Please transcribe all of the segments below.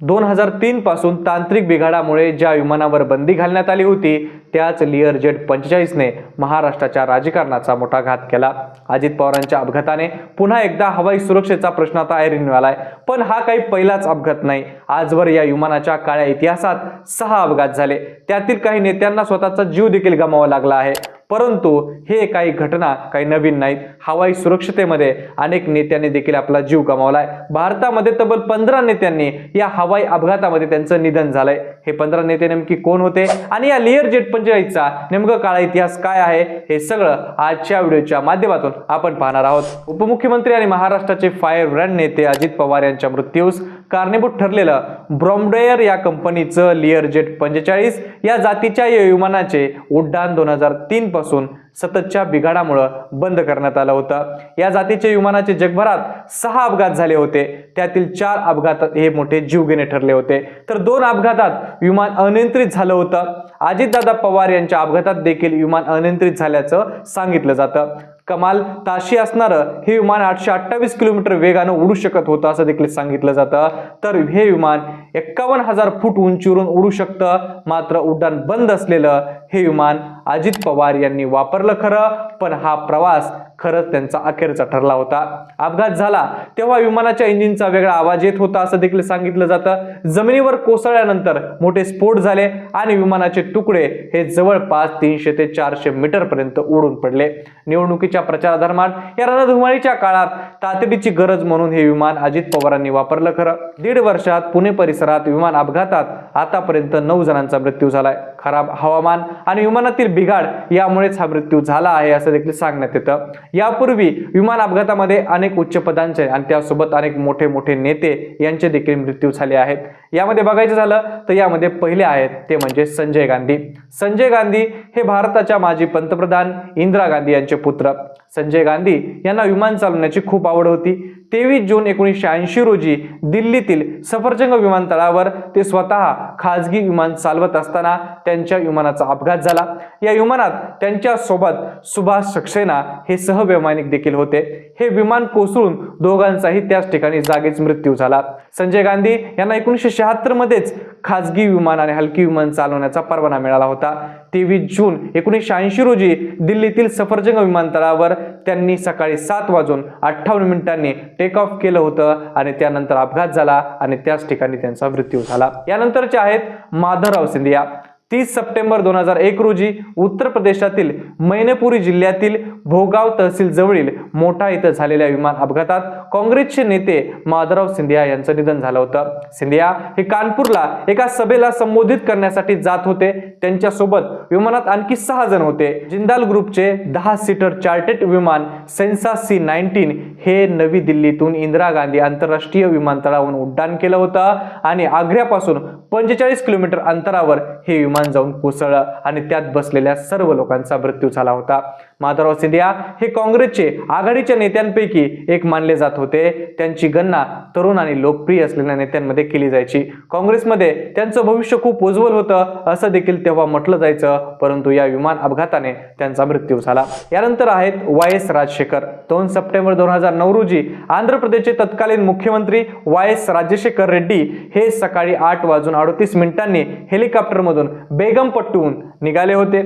दोन हजार तीन पासून तांत्रिक बिघाडामुळे ज्या विमानावर बंदी घालण्यात आली होती त्याच लिअर जेट पंचेचाळीसने महाराष्ट्राच्या राजकारणाचा मोठा घात केला. अजित पवारांच्या अपघाताने पुन्हा एकदा हवाई सुरक्षेचा प्रश्न आता ऐरणीवर आलाय पण हा काही पहिलाच अपघात नाही. आजवर या विमानाच्या काळ्या इतिहासात सहा अपघात झाले. त्यातील काही नेत्यांना स्वतःचा जीव देखील गमावा लागला आहे. परंतु हे काही घटना काही नवीन नाहीत. हवाई सुरक्षतेमध्ये अनेक नेत्यांनी देखील आपला जीव गमावलाय. भारतामध्ये तब्बल पंधरा नेत्यांनी या हवाई अपघातामध्ये त्यांचं निधन झालंय. हे पंधरा नेते नेमकी कोण होते? आणि या लिअर जेट पंचेचाळीसचा नेमकं काळा इतिहास काय आहे? हे सगळं आजच्या व्हिडिओच्या माध्यमातून आपण पाहणार आहोत. उपमुख्यमंत्री आणि महाराष्ट्राचे फायर ब्रँड नेते अजित पवार यांच्या मृत्यूस कारणीभूत ठरलेलं ब्रॉम्ब्रेयर या कंपनीचं लिअर जेट पंचेचाळीस या जातीच्या या विमानाचे उड्डाण दोन हजार तीनपासून सततच्या बिघाडामुळं बंद करण्यात आलं होतं. या जातीचे विमानाचे जगभरात सहा अपघात झाले होते. त्यातील चार अपघातात हे मोठे जीवघेणे ठरले होते. तर दोन अपघातात विमान अनियंत्रित झालं होतं. अजितदादा पवार यांच्या अपघातात देखील विमान अनियंत्रित झाल्याचं सांगितलं जातं. कमाल ताशी असणारं हे विमान आठशे अठ्ठावीस किलोमीटर वेगानं उडू शकत होतं असं देखील सांगितलं जातं. तर हे विमान एक्कावन्न हजार फूट उंचीवरून उडू शकतं. मात्र उड्डाण बंद असलेलं हे विमान अजित पवार यांनी वापरलं खरं पण हा प्रवास खरंच त्यांचा अखेरचा ठरला होता. अपघात झाला तेव्हा विमानाच्या इंजिनचा वेगळा आवाज येत होता असं देखील सांगितलं जातं. जमिनीवर कोसळल्यानंतर मोठे स्फोट झाले आणि विमानाचे तुकडे हे जवळपास तीनशे ते चारशे मीटर पर्यंत उडून पडले. निवडणुकीच्या प्रचारादरम्यान या रणधुमाळीच्या काळात तातडीची गरज म्हणून हे विमान अजित पवारांनी वापरलं खरं. दीड वर्षात पुणे परिसरात विमान अपघातात आतापर्यंत नऊ जणांचा मृत्यू झालाय. खराब हवामान आणि विमानातील बिघाड यामुळेच हा मृत्यू झाला आहे असं देखील सांगण्यात येतं. यापूर्वी विमान अपघातामध्ये अनेक उच्च पदांचे आणि त्यासोबत अनेक मोठे मोठे नेते यांचे देखील मृत्यू झाले आहेत. यामध्ये बघायचं झालं तर यामध्ये पहिले आहेत ते म्हणजे संजय गांधी. संजय गांधी हे भारताच्या माजी पंतप्रधान इंदिरा गांधी यांचे पुत्र. संजय गांधी यांना विमान चालवण्याची खूप आवड होती. तेवीस जून एकोणीसशे ऐंशी रोजी दिल्लीतील सफरजंग विमानतळावर ते स्वतः खाजगी विमान चालवत असताना त्यांच्या विमानाचा अपघात झाला. या विमानात त्यांच्यासोबत सुभाष सक्सेना हे सहवैमानिक देखील होते. हे विमान कोसळून दोघांचाही त्याच ठिकाणी जागीच मृत्यू झाला. संजय गांधी यांना एकोणीसशे शहात्तर मध्येच खाजगी विमान आणि हलकी विमान चालवण्याचा परवाना मिळाला होता. तेवीस जून एकोणीसशे ऐंशी रोजी दिल्लीतील सफरजंग विमानतळावर त्यांनी सकाळी सात वाजून अठ्ठावन्न मिनिटांनी टेक ऑफ केलं होतं आणि त्यानंतर अपघात झाला आणि त्याच ठिकाणी त्यांचा मृत्यू झाला. यानंतरचे आहेत माधवराव सिंधिया. तीस सप्टेंबर दोन हजार एक रोजी उत्तर प्रदेशातील मैनपुरी जिल्ह्यातील भोगाव तहसील जवळील मोठा इथं झालेल्या विमान अपघातात काँग्रेसचे नेते माधवराव सिंधिया यांचं निधन झालं होतं. सिंधिया हे कानपूरला एका सभेला संबोधित करण्यासाठी जात होते. त्यांच्यासोबत विमानात आणखी सहा जण होते. जिंदाल ग्रुपचे दहा सीटर चार्टेड विमान सेन्सा सी नाईन्टीन हे नवी दिल्लीतून इंदिरा गांधी आंतरराष्ट्रीय विमानतळावरून उड्डाण केलं होतं आणि आग्र्यापासून पंचेचाळीस किलोमीटर अंतरावर हे विमान जाऊन कोसळलं आणि त्यात बसलेल्या सर्व लोकांचा मृत्यू झाला होता. माधवराव सिंधिया हे काँग्रेसचे आघाडीच्या नेत्यांपैकी एक मानले जात होते. त्यांची गणना तरुण आणि लोकप्रिय असलेल्या नेत्यांमध्ये केली जायची. काँग्रेसमध्ये त्यांचं भविष्य खूप उज्ज्वल होतं असं देखील तेव्हा म्हटलं जायचं परंतु या विमान अपघाताने त्यांचा मृत्यू झाला. यानंतर आहेत वाय एस राजशेखर. दोन सप्टेंबर दोन हजार नऊ रोजी आंध्र प्रदेशचे तत्कालीन मुख्यमंत्री वाय एस राजशेखर रेड्डी हे सकाळी आठ वाजून अडतीस मिनिटांनी हेलिकॉप्टरमधून बेगमपट्टूहून निघाले होते.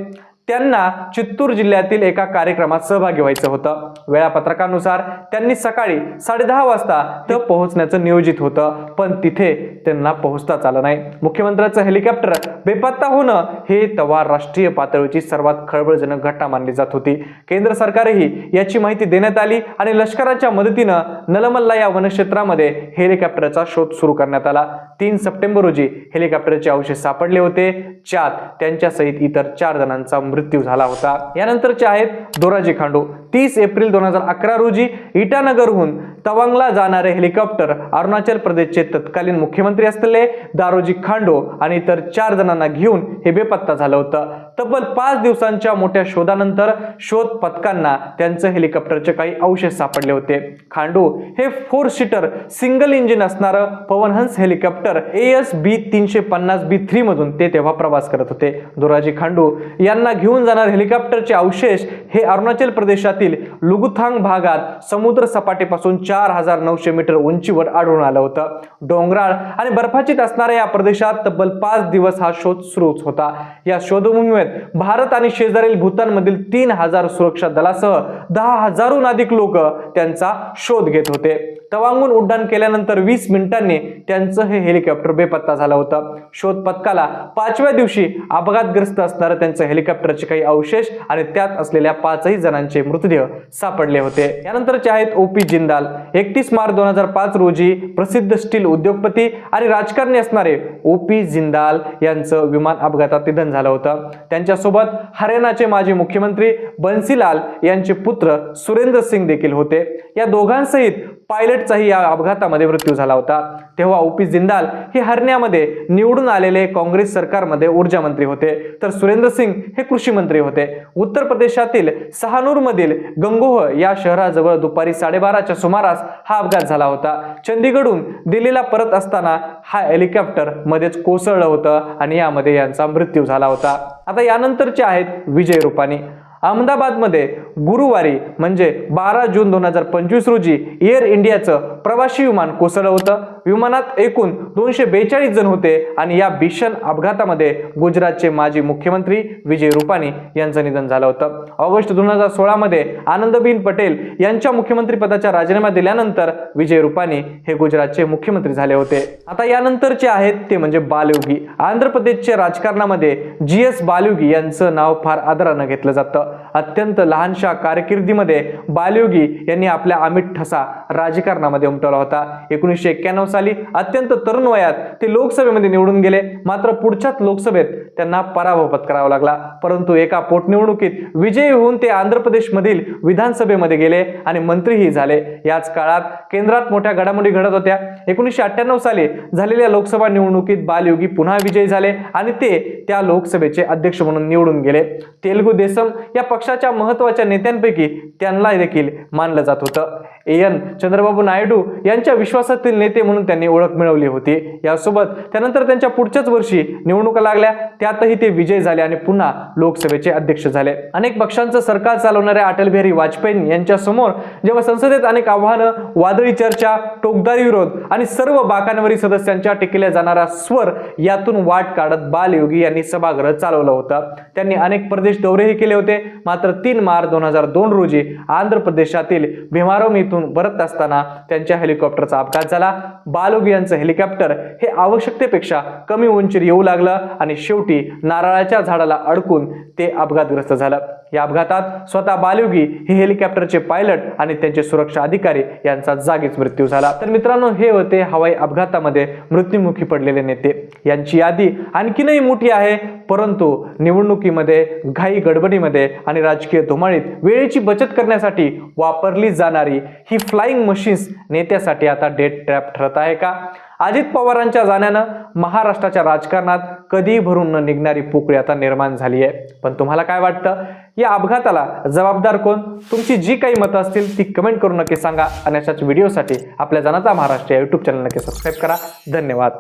त्यांना चित्तूर जिल्ह्यातील एका कार्यक्रमात सहभागी व्हायचं होतं. वेळापत्रकानुसार त्यांनी सकाळी साडेदहा वाजता तर पोहोचण्याचं नियोजित होतं पण तिथे त्यांना पोहोचताच आलं नाही. मुख्यमंत्र्याचं हेलिकॉप्टर बेपत्ता होणं हे तवा राष्ट्रीय पातळीची सर्वात खळबळजनक घटना मानली जात होती. केंद्र सरकारही याची माहिती देण्यात आली आणि लष्कराच्या मदतीनं नलमल्ला या वनक्षेत्रामध्ये हेलिकॉप्टरचा शोध सुरू करण्यात आला. तीन सप्टेंबर रोजी हेलिकॉप्टरचे अवशेष सापडले होते. ज्यात त्यांच्यासहित इतर चार जणांचा मृत्यू मृत्यू झाला होता. यानंतरचे आहेत दोराजी खांडू. तीस एप्रिल दोन हजार अकरा रोजी इटानगरहून तवांगला जाणारे हेलिकॉप्टर अरुणाचल प्रदेशचे तत्कालीन मुख्यमंत्री असलेले दारोजी खांडो आणि इतर चार जणांना घेऊन हे बेपत्ता झालं होतं. तब्बल पाच दिवसांच्या मोठ्या शोधानंतर शोध पथकांना त्यांचं हेलिकॉप्टरचे काही अवशेष सापडले होते. खांडू हे फोर सीटर सिंगल इंजिन असणारं Pawan Hans helicopter A S B तीनशे पन्नास बी थ्री मधून ते तेव्हा प्रवास करत होते. दोराजी खांडू यांना घेऊन जाणार हेलिकॉप्टरचे अवशेष हे अरुणाचल प्रदेशात प्रदेशातील लुगुथांग भागात समुद्र सपाटीपासून चार हजार नऊशे मीटर उंचीवर आढळून आलं होतं. डोंगराळ आणि बर्फाचीत असणाऱ्या या प्रदेशात तब्बल पाच दिवस हा शोध सुरूच होता. या शोधमोहिमेत भारत आणि शेजारील भूतानमधील तीन हजार सुरक्षा दलासह दहा हजारहून अधिक लोक त्यांचा शोध घेत होते. तवांगून उड्डाण केल्यानंतर वीस मिनिटांनी त्यांचं हे हेलिकॉप्टर बेपत्ता झालं होतं. शोध पथकाला पाचव्या दिवशी अपघातग्रस्त असणारं त्यांचं हेलिकॉप्टरचे काही अवशेष आणि त्यात असलेल्या पाचही जणांचे मृतदेह सापडले होते. यानंतरचे आहेत ओपी जिंदाल. एकतीस मार्च दोन हजार पाच रोजी प्रसिद्ध स्टील उद्योगपती आणि राजकारणी असणारे ओपी जिंदाल यांचं विमान अपघातात निधन झालं होतं. त्यांच्यासोबत हरियाणाचे माजी मुख्यमंत्री बन्सीलाल यांचे पुत्र सुरेंद्र सिंग देखील होते. या दोघांसहित पायलटचाही या अपघातामध्ये मृत्यू झाला होता. तेव्हा ओपी जिंदाल हे हरण्यामध्ये निवडून आलेले काँग्रेस सरकारमध्ये ऊर्जा मंत्री होते. तर सुरेंद्र सिंग हे कृषी मंत्री होते. उत्तर प्रदेशातील सहानूरमधील गंगोह या शहराजवळ दुपारी साडेबाराच्या सुमारास हा अपघात झाला होता. चंदीगडहून दिल्लीला परत असताना हा हेलिकॉप्टर मध्येच कोसळलं होतं आणि यामध्ये यांचा मृत्यू झाला होता. आता यानंतरचे आहेत विजय रुपानी. अहमदाबादमध्ये गुरुवारी म्हणजे बारा जून दोन हजार पंचवीस रोजी एअर इंडियाचं प्रवासी विमान कोसळलं होतं. विमानात एकूण दोनशे बेचाळीस जण होते आणि या भीषण अपघातामध्ये गुजरातचे माजी मुख्यमंत्री विजय रुपानी यांचं निधन झालं होतं. ऑगस्ट दोन हजार सोळामध्ये आनंदबीन पटेल यांच्या मुख्यमंत्रीपदाचा राजीनामा दिल्यानंतर विजय रुपानी हे गुजरातचे मुख्यमंत्री झाले होते. आता यानंतरचे आहेत ते म्हणजे बालयोगी. आंध्र प्रदेशच्या राजकारणामध्ये जी एस बालयोगी यांचं नाव फार आदरानं घेतलं जातं. अत्यंत लहानशा कारकिर्दीमध्ये बालयोगी यांनी आपल्या अमित ठसा राजकारणामध्ये उमटवला होता. एकोणीसशे एक्क्याण्णव साली अत्यंत तरुण वयात ते लोकसभेमध्ये निवडून गेले. मात्र पुढच्याच लोकसभेत त्यांना पराभव पत्करावा लागला. परंतु एका पोटनिवडणुकीत विजयी होऊन ते आंध्र प्रदेशमधील विधानसभेमध्ये गेले आणि मंत्रीही झाले. याच काळात केंद्रात मोठ्या घडामोडी घडत होत्या. एकोणीसशे अठ्ठ्याण्णव साली झालेल्या लोकसभा निवडणुकीत बालयोगी पुन्हा विजयी झाले आणि ते त्या लोकसभेचे अध्यक्ष म्हणून निवडून गेले. तेलुगू देसम या पक्षाच्या महत्त्वाच्या नेत्यांपैकी त्यांना देखील मानलं जात होतं. ए एन चंद्रबाबू नायडू यांच्या विश्वासातील नेते म्हणून त्यांनी ओळख मिळवली होती. यासोबत त्यानंतर त्यांच्या पुढच्याच वर्षी निवडणुका लागल्या. त्यातही ते विजय झाले आणि पुन्हा लोकसभेचे अध्यक्ष झाले. अनेक पक्षांचं सरकार चालवणाऱ्या अटल बिहारी वाजपेयी यांच्या समोर जेव्हा संसदेत अनेक आव्हानं वादळी चर्चा टोकदारी विरोध आणि सर्व बाकांवरील सदस्यांच्या टिकल्या जाणारा स्वर यातून वाट काढत बालयोगी यांनी सभागृह चालवलं होतं. त्यांनी अनेक प्रदेश दौरेही केले होते. मात्र तीन मार्च दोन हजार दोन रोजी आंध्र प्रदेशातील भीमारोम येथून परत असताना त्यांच्या हेलिकॉप्टरचा अपघात झाला. बालयोगी यांचं हेलिकॉप्टर हे आवश्यकतेपेक्षा कमी उंचीवर येऊ लागलं आणि शेवटी नारळाच्या झाडाला अडकून ते अपघातग्रस्त झालं. या अपघातात स्वतः बालयोगी हे हेलिकॉप्टरचे पायलट आणि त्यांचे सुरक्षा अधिकारी यांचा जागीच मृत्यू झाला. तर मित्रांनो हे होते हवाई अपघातामध्ये मृत्युमुखी पडलेले नेते. यांची यादी आणखीनही मोठी आहे परंतु निवडणुकीमध्ये घाई गडबडीमध्ये आणि राजकीय धुमाळीत वेळेची बचत करण्यासाठी वापरली जाणारी ही फ्लाईंग मशीन्स नेत्यासाठी आता डेट ट्रॅप ठरत आहे का? अजित पवारांच्या जाण्यानं महाराष्ट्राच्या राजकारणात कधी भरून न निघणारी पोकळी आता निर्माण झाली आहे. पण तुम्हाला काय वाटतं? या अपघाताला जबाबदार कोण? तुमची जी काही मतं असतील ती कमेंट करून नक्की सांगा. आणि अशाच व्हिडिओसाठी आपल्या जनाता महाराष्ट्र या यूट्यूब चॅनल नक्की सबस्क्राईब करा. धन्यवाद.